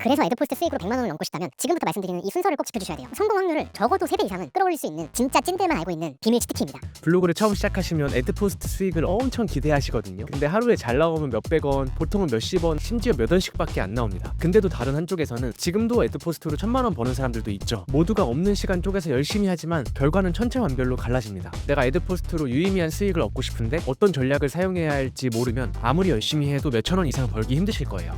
그래서 에드포스트 수익으로 100만 원을 넘고 싶다면 지금부터 말씀드리는 이 순서를 꼭 지켜주셔야 돼요. 성공 확률을 적어도 3배 이상은 끌어올릴 수 있는 진짜 찐들만 알고 있는 비밀 치트키입니다. 블로그를 처음 시작하시면 애드포스트 수익을 엄청 기대하시거든요. 근데 하루에 잘 나오면 몇백 원, 보통은 몇십 원, 심지어 몇 원씩밖에 안 나옵니다. 근데도 다른 한쪽에서는 지금도 애드포스트로 천만 원 버는 사람들도 있죠. 모두가 없는 시간 쪽에서 열심히 하지만 결과는 천차만별로 갈라집니다. 내가 애드포스트로 유의미한 수익을 얻고 싶은데 어떤 전략을 사용해야 할지 모르면 아무리 열심히 해도 몇천 원 이상 벌기 힘드실 거예요.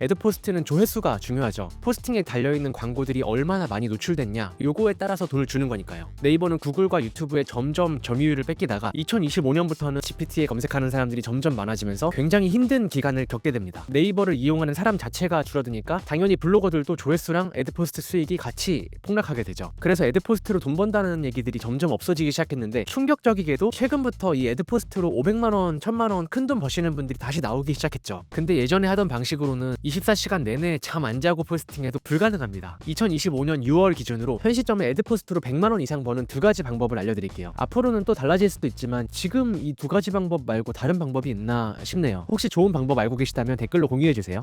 애드포스트는 조회수가 중요하죠. 포스팅에 달려있는 광고들이 얼마나 많이 노출됐냐, 요거에 따라서 돈을 주는 거니까요. 네이버는 구글과 유튜브에 점점 점유율을 뺏기다가 2025년부터는 GPT에 검색하는 사람들이 점점 많아지면서 굉장히 힘든 기간을 겪게 됩니다. 네이버를 이용하는 사람 자체가 줄어드니까 당연히 블로거들도 조회수랑 애드포스트 수익이 같이 폭락하게 되죠. 그래서 애드포스트로 돈 번다는 얘기들이 점점 없어지기 시작했는데 충격적이게도 최근부터 이 애드포스트로 500만 원, 1000만 원 큰 돈 버시는 분들이 다시 나오기 시작했죠. 근데 예전에 하던 방식으로는 24시간 내내 잠 안 자고 포스팅해도 불가능합니다. 2025년 6월 기준으로 현 시점에 애드포스트로 100만 원 이상 버는 두 가지 방법을 알려드릴게요. 앞으로는 또 달라질 수도 있지만 지금 이 두 가지 방법 말고 다른 방법이 있나 싶네요. 혹시 좋은 방법 알고 계시다면 댓글로 공유해 주세요.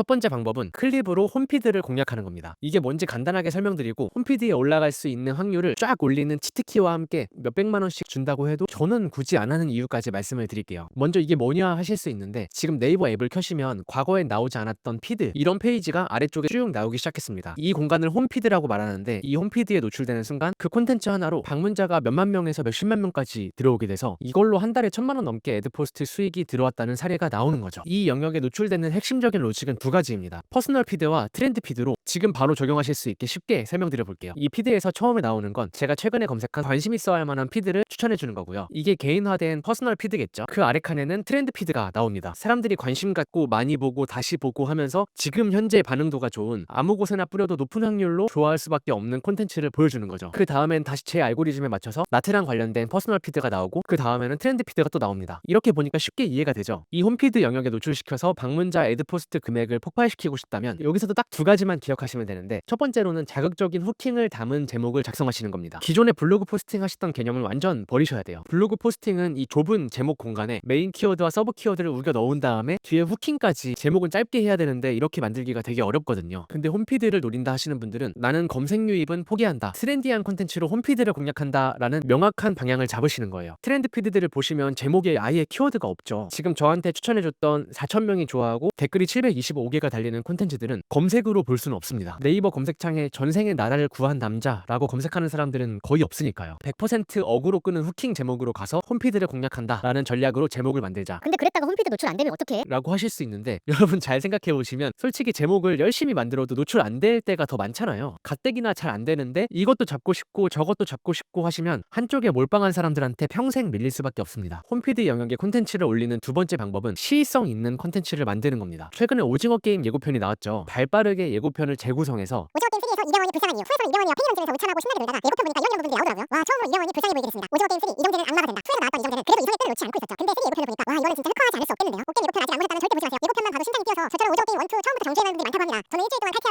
첫 번째 방법은 클립으로 홈피드를 공략하는 겁니다. 이게 뭔지 간단하게 설명드리고 홈피드에 올라갈 수 있는 확률을 쫙 올리는 치트키와 함께 몇백만 원씩 준다고 해도 저는 굳이 안 하는 이유까지 말씀을 드릴게요. 먼저 이게 뭐냐 하실 수 있는데 지금 네이버 앱을 켜시면 과거에 나오지 않았던 피드 이런 페이지가 아래쪽에 쭉 나오기 시작했습니다. 이 공간을 홈피드라고 말하는데 이 홈피드에 노출되는 순간 그 콘텐츠 하나로 방문자가 몇만 명에서 몇십만 명까지 들어오게 돼서 이걸로 한 달에 천만 원 넘게 애드포스트 수익이 들어왔다는 사례가 나오는 거죠. 이 영역에 노출되는 핵심적인 로직은 두 가지입니다. 퍼스널 피드와 트렌드 피드로 지금 바로 적용하실 수 있게 쉽게 설명드려 볼게요. 이 피드에서 처음에 나오는 건 제가 최근에 검색한 관심 있어 할 만한 피드를 추천해 주는 거고요. 이게 개인화된 퍼스널 피드겠죠. 그 아래 칸에는 트렌드 피드가 나옵니다. 사람들이 관심 갖고 많이 보고 다시 보고 하면서 지금 현재 반응도가 좋은 아무 곳에나 뿌려도 높은 확률로 좋아할 수밖에 없는 콘텐츠를 보여주는 거죠. 그 다음엔 다시 제 알고리즘에 맞춰서 나트랑 관련된 퍼스널 피드가 나오고 그 다음에는 트렌드 피드가 또 나옵니다. 이렇게 보니까 쉽게 이해가 되죠. 이 홈피드 영역에 노출시켜서 방문자 애드 포스트 금액을 폭발시키고 싶다면 여기서도 딱 두 가지만 기억 하시면 되는데 첫 번째로는 자극적인 후킹을 담은 제목을 작성하시는 겁니다. 기존에 블로그 포스팅 하시던 개념을 완전 버리셔야 돼요. 블로그 포스팅은 이 좁은 제목 공간에 메인 키워드와 서브 키워드를 우겨 넣은 다음에 뒤에 후킹까지 제목은 짧게 해야 되는데 이렇게 만들기가 되게 어렵거든요. 근데 홈피드를 노린다 하시는 분들은 나는 검색 유입은 포기한다. 트렌디한 콘텐츠로 홈피드를 공략한다라는 명확한 방향을 잡으시는 거예요. 트렌드 피드들을 보시면 제목에 아예 키워드가 없죠. 지금 저한테 추천해줬던 4,000명이 좋아하고 댓글이 725개가 달리는 콘텐츠들은 검색으로 볼 수는 없습니다. 네이버 검색창에 전생의 나라를 구한 남자라고 검색하는 사람들은 거의 없으니까요. 100% 어그로 끄는 후킹 제목으로 가서 홈피드를 공략한다라는 전략으로 제목을 만들자. 근데 그랬다가 홈피드 노출 안 되면 어떡해? 라고 하실 수 있는데 여러분 잘 생각해 보시면 솔직히 제목을 열심히 만들어도 노출 안 될 때가 더 많잖아요. 가뜩이나 잘 안 되는데 이것도 잡고 싶고 저것도 잡고 싶고 하시면 한쪽에 몰빵한 사람들한테 평생 밀릴 수밖에 없습니다. 홈피드 영역에 콘텐츠를 올리는 두 번째 방법은 시의성 있는 콘텐츠를 만드는 겁니다. 최근에 오징어 게임 예고편이 나왔죠. 발빠르게 예고편을 재구성해서 오징어 게임 3에서 이병헌이 불쌍한 이유 후에서는 이병헌이와 팬이름집에서 우참하고 신나게 놀다가 예고편 보니까 이런 이런 부분들이 나오더라고요. 와 처음으로 이병헌이 불쌍해 보이게 됐습니다. 오징어 게임 3 이정재는 악마가 된다. 2에서 나왔던 이정재는 그래도 이성의 끈을 놓지 않고 있었죠. 근데 3 예고편을 보니까 와 이거는 진짜 흑화하지 않을 수 없겠는데요. 꽃게임 예고편 아직 안 보셨다면 절대 보지 마세요. 예고편만 봐도 심장이 뛰어서 저처럼 오징어 게임 1, 2 처음부터 정주행하는 분들이 많다고 합니다 저는 일주일 동안 탈퇴하고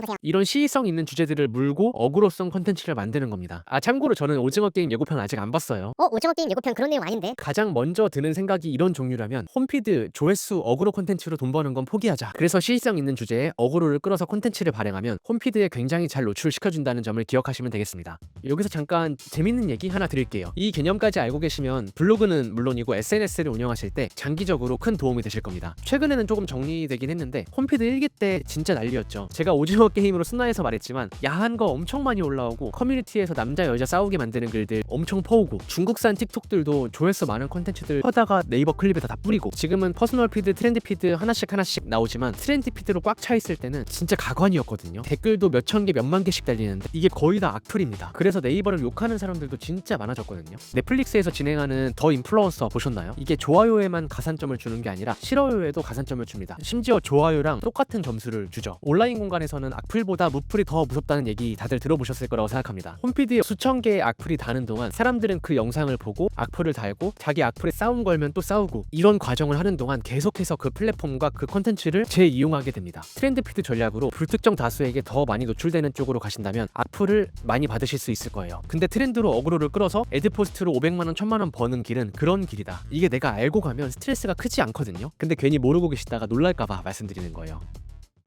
보세요 이런 시의성 있는 주제들을 물고 어그로성 콘텐츠를 만드는 겁니다. 아 참고로 저는 오징어 게임 예고편 아직 안 봤어요. 어 오징어 게임 예고편 그런 내용 아닌데? 가장 먼저 드는 생각이 이런 종류라면 홈피드 조회수 어그로 콘텐츠로 돈 버는 건 포기하자. 그래서 시의성 있는 주제에 어그로를 끌어서 콘텐츠를 발행하면 홈피드에 굉장히 잘 노출시켜준다는 점을 기억하시면 되겠습니다. 여기서 잠깐 재밌는 얘기 하나 드릴게요. 이 개념까지 알고 계시면 블로그는 물론이고 SNS를 운영하실 때 장기적으로 큰 도움이 되실 겁니다. 최근에는 조금 정리되긴 했는데 홈피드 1기 때 진짜 난리였죠. 제가 오징어 게임으로 순화해서 말했지만 야한 거 엄청 많이 올라오고 커뮤니티에서 남자 여자 싸우게 만드는 글들 엄청 퍼오고 중국산 틱톡들도 조회수 많은 콘텐츠들 퍼다가 네이버 클립에다 다 뿌리고 지금은 퍼스널 피드 트렌드 피드 하나씩 하나씩 나오지만 트렌드 피드로 꽉 차 있을 때는 진짜 가관이었거든요. 댓글도 몇천 개 몇만 개씩 달리는데 이게 거의 다 악플입니다. 그래서 네이버를 욕하는 사람들도 진짜 많아졌거든요. 넷플릭스에서 진행하는 더 인플루언서 보셨나요? 이게 좋아요에만 가산점을 주는 게 아니라 싫어요에도 가산점을 줍니다. 심지어 좋아요랑 똑같은 점수를 주죠. 온라인 공간에서는 악플보다 무플이 더 무섭다는 얘기 다들 들어보셨을 거라고 생각합니다 홈피드에 수천 개의 악플이 다는 동안 사람들은 그 영상을 보고 악플을 달고 자기 악플에 싸움 걸면 또 싸우고 이런 과정을 하는 동안 계속해서 그 플랫폼과 그 컨텐츠를 재이용하게 됩니다 트렌드 뉴스피드 전략으로 불특정 다수에게 더 많이 노출되는 쪽으로 가신다면 악플을 많이 받으실 수 있을 거예요. 근데 트렌드로 어그로를 끌어서 애드포스트로 500만 원, 1000만 원 버는 길은 그런 길이다. 이게 내가 알고 가면 스트레스가 크지 않거든요. 근데 괜히 모르고 계시다가 놀랄까 봐 말씀드리는 거예요.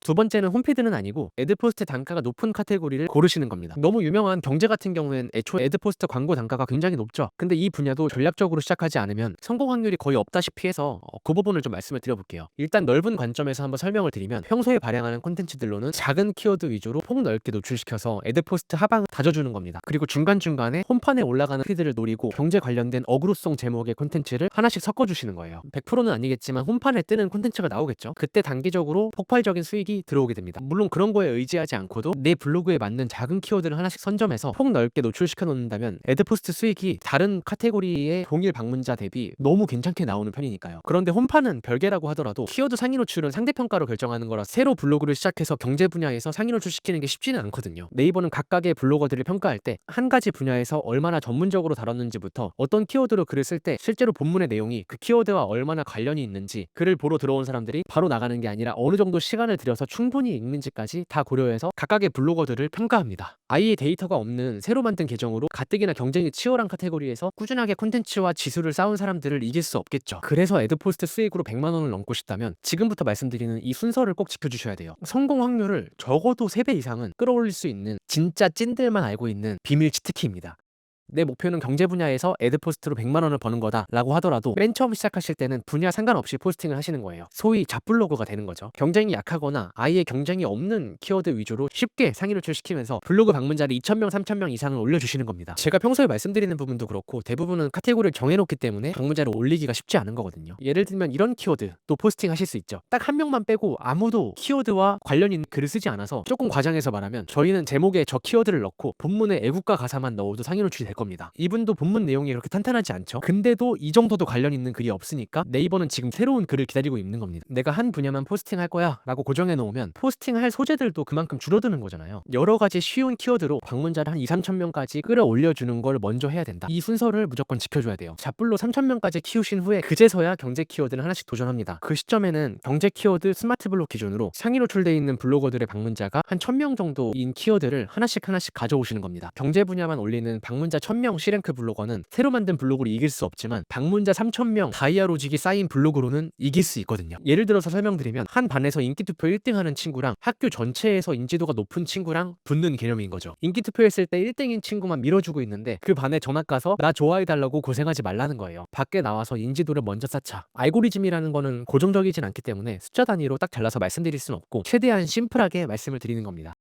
두 번째는 홈피드는 아니고 애드포스트 단가가 높은 카테고리를 고르시는 겁니다. 너무 유명한 경제 같은 경우엔 애초에 애드포스트 광고 단가가 굉장히 높죠. 근데 이 분야도 전략적으로 시작하지 않으면 성공 확률이 거의 없다시피 해서 어, 그 부분을 좀 말씀을 드려볼게요. 일단 넓은 관점에서 한번 설명을 드리면 평소에 발행하는 콘텐츠들로는 작은 키워드 위주로 폭넓게 노출시켜서 애드포스트 하방을 다져주는 겁니다. 그리고 중간중간에 홈판에 올라가는 피드를 노리고 경제 관련된 어그로성 제목의 콘텐츠를 하나씩 섞어주시는 거예요. 100%는 아니겠지만 홈판에 뜨는 콘텐츠가 나오겠죠. 그때 단기적으로 폭발적인 수익이 들어오게 됩니다. 물론 그런 거에 의지하지 않고도 내 블로그에 맞는 작은 키워드를 하나씩 선점해서 폭 넓게 노출시켜 놓는다면 애드포스트 수익이 다른 카테고리의 동일 방문자 대비 너무 괜찮게 나오는 편이니까요. 그런데 홈판은 별개라고 하더라도 키워드 상위 노출은 상대평가로 결정하는 거라 새로 블로그를 시작해서 경제 분야에서 상위 노출시키는 게 쉽지는 않거든요. 네이버는 각각의 블로거들을 평가할 때 한 가지 분야에서 얼마나 전문적으로 다뤘는지부터 어떤 키워드로 글을 쓸 때 실제로 본문의 내용이 그 키워드와 얼마나 관련이 있는지 글을 보러 들어온 사람들이 바로 나가는 게 아니라 어느 정도 시간을 들여서 충분히 읽는지까지 다 고려해서 각각의 블로거들을 평가합니다. 아예 데이터가 없는 새로 만든 계정으로 가뜩이나 경쟁이 치열한 카테고리에서 꾸준하게 콘텐츠와 지수를 쌓은 사람들을 이길 수 없겠죠. 그래서 애드포스트 수익으로 100만 원을 넘고 싶다면 지금부터 말씀드리는 이 순서를 꼭 지켜주셔야 돼요. 성공 확률을 적어도 3배 이상은 끌어올릴 수 있는 진짜 찐들만 알고 있는 비밀 치트키입니다. 내 목표는 경제 분야에서 애드 포스트로 100만 원을 버는 거다라고 하더라도 맨 처음 시작하실 때는 분야 상관없이 포스팅을 하시는 거예요. 소위 잡블로그가 되는 거죠. 경쟁이 약하거나 아예 경쟁이 없는 키워드 위주로 쉽게 상위 노출시키면서 블로그 방문자를 2,000명, 3,000명 이상을 올려주시는 겁니다. 제가 평소에 말씀드리는 부분도 그렇고 대부분은 카테고리를 정해놓기 때문에 방문자를 올리기가 쉽지 않은 거거든요. 예를 들면 이런 키워드 또 포스팅 하실 수 있죠. 딱 한 명만 빼고 아무도 키워드와 관련 있는 글을 쓰지 않아서 조금 과장해서 말하면 저희는 제목에 저 키워드를 넣고 본문에 애국가 가사만 넣어도 상위 노출이 될 겁니다. 이분도 본문 내용이 그렇게 탄탄하지 않죠. 근데도 이 정도도 관련 있는 글이 없으니까 네이버는 지금 새로운 글을 기다리고 있는 겁니다. 내가 한 분야만 포스팅할 거야 라고 고정해 놓으면 포스팅할 소재들도 그만큼 줄어드는 거잖아요. 여러 가지 쉬운 키워드로 방문자를 한 2, 3천 명까지 끌어올려 주는 걸 먼저 해야 된다. 이 순서를 무조건 지켜줘야 돼요. 잡불로 3천 명까지 키우신 후에 그제서야 경제 키워드를 하나씩 도전합니다. 그 시점에는 경제 키워드 스마트 블록 기준으로 상위 노출돼 있는 블로거들의 방문자가 한 1000명 정도인 키워드를 하나씩 하나씩 가져오시는 겁니다. 경제 분야만 올리는 방문자 1000명 C랭크 블로거는 새로 만든 블로그로 이길 수 없지만 방문자 3000명 다이아 로직이 쌓인 블로그로는 이길 수 있거든요. 예를 들어서 설명드리면 한 반에서 인기 투표 1등 하는 친구랑 학교 전체에서 인지도가 높은 친구랑 붙는 개념인 거죠. 인기 투표했을 때 1등인 친구만 밀어주고 있는데 그 반에 전학 가서 나 좋아해 달라고 고생하지 말라는 거예요. 밖에 나와서 인지도를 먼저 쌓자. 알고리즘이라는 거는 고정적이진 않기 때문에 숫자 단위로 딱 잘라서 말씀드릴 수는 없고 최대한 심플하게 말씀을 드리는 겁니다.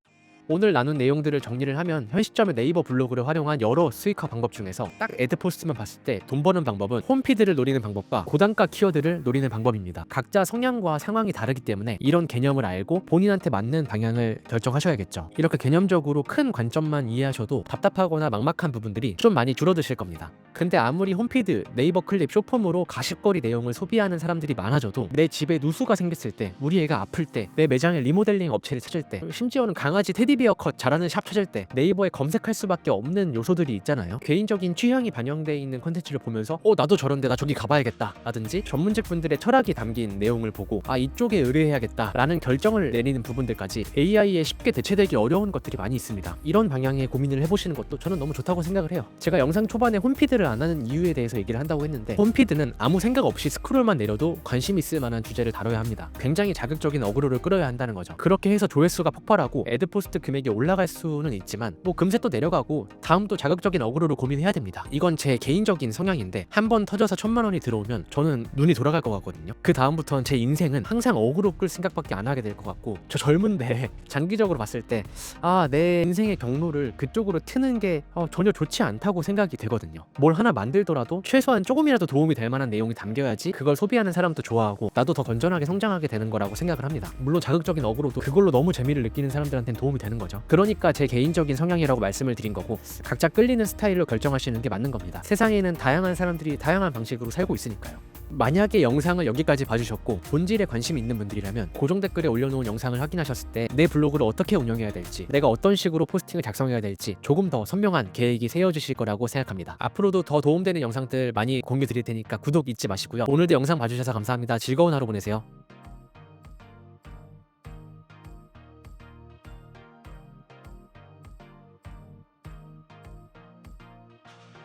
오늘 나눈 내용들을 정리를 하면 현 시점에 네이버 블로그를 활용한 여러 수익화 방법 중에서 딱 애드포스트만 봤을 때 돈 버는 방법은 홈피드를 노리는 방법과 고단가 키워드를 노리는 방법입니다. 각자 성향과 상황이 다르기 때문에 이런 개념을 알고 본인한테 맞는 방향을 결정하셔야겠죠. 이렇게 개념적으로 큰 관점만 이해하셔도 답답하거나 막막한 부분들이 좀 많이 줄어드실 겁니다. 근데 아무리 홈피드, 네이버 클립, 쇼폼으로 가십거리 내용을 소비하는 사람들이 많아져도 내 집에 누수가 생겼을 때, 우리 애가 아플 때, 내 매장에 리모델링 업체를 찾을 때, 심지어는 강아지 테디 베어 컷 잘하는 샵 찾을 때 네이버에 검색할 수밖에 없는 요소들이 있잖아요. 개인적인 취향이 반영돼 있는 콘텐츠를 보면서 어 나도 저런데 나 저기 가봐야겠다 라든지 전문직 분들의 철학이 담긴 내용을 보고 아 이쪽에 의뢰해야겠다 라는 결정을 내리는 부분들까지 AI에 쉽게 대체되기 어려운 것들이 많이 있습니다. 이런 방향의 고민을 해보시는 것도 저는 너무 좋다고 생각을 해요. 제가 영상 초반에 홈피드를 안 하는 이유에 대해서 얘기를 한다고 했는데 홈피드는 아무 생각 없이 스크롤만 내려도 관심 있을 만한 주제를 다뤄야 합니다. 굉장히 자극적인 어그로를 끌어야 한다는 거죠. 그렇게 해서 조회수가 폭발하고 애드포스트 금액이 올라갈 수는 있지만 뭐 금세 또 내려가고 다음 또 자극적인 어그로를 고민해야 됩니다. 이건 제 개인적인 성향인데 한 번 터져서 천만 원이 들어오면 저는 눈이 돌아갈 것 같거든요. 그 다음부터는 제 인생은 항상 어그로 끌 생각밖에 안 하게 될 것 같고 저 젊은데 장기적으로 봤을 때 아 내 인생의 경로를 그쪽으로 트는 게 어, 전혀 좋지 않다고 생각이 되거든요. 뭘 하나 만들더라도 최소한 조금이라도 도움이 될 만한 내용이 담겨야지 그걸 소비하는 사람도 좋아하고 나도 더 건전하게 성장하게 되는 거라고 생각을 합니다. 물론 자극적인 어그로도 그걸로 너무 재미를 느끼는 사람들한테는 도움이 되는 거죠. 그러니까 제 개인적인 성향이라고 말씀을 드린 거고 각자 끌리는 스타일로 결정하시는 게 맞는 겁니다. 세상에는 다양한 사람들이 다양한 방식으로 살고 있으니까요. 만약에 영상을 여기까지 봐주셨고 본질에 관심이 있는 분들이라면 고정 댓글에 올려놓은 영상을 확인하셨을 때 내 블로그를 어떻게 운영해야 될지 내가 어떤 식으로 포스팅을 작성해야 될지 조금 더 선명한 계획이 세워지실 거라고 생각합니다. 앞으로도 더 도움되는 영상들 많이 공유 드릴 테니까 구독 잊지 마시고요. 오늘도 영상 봐주셔서 감사합니다. 즐거운 하루 보내세요.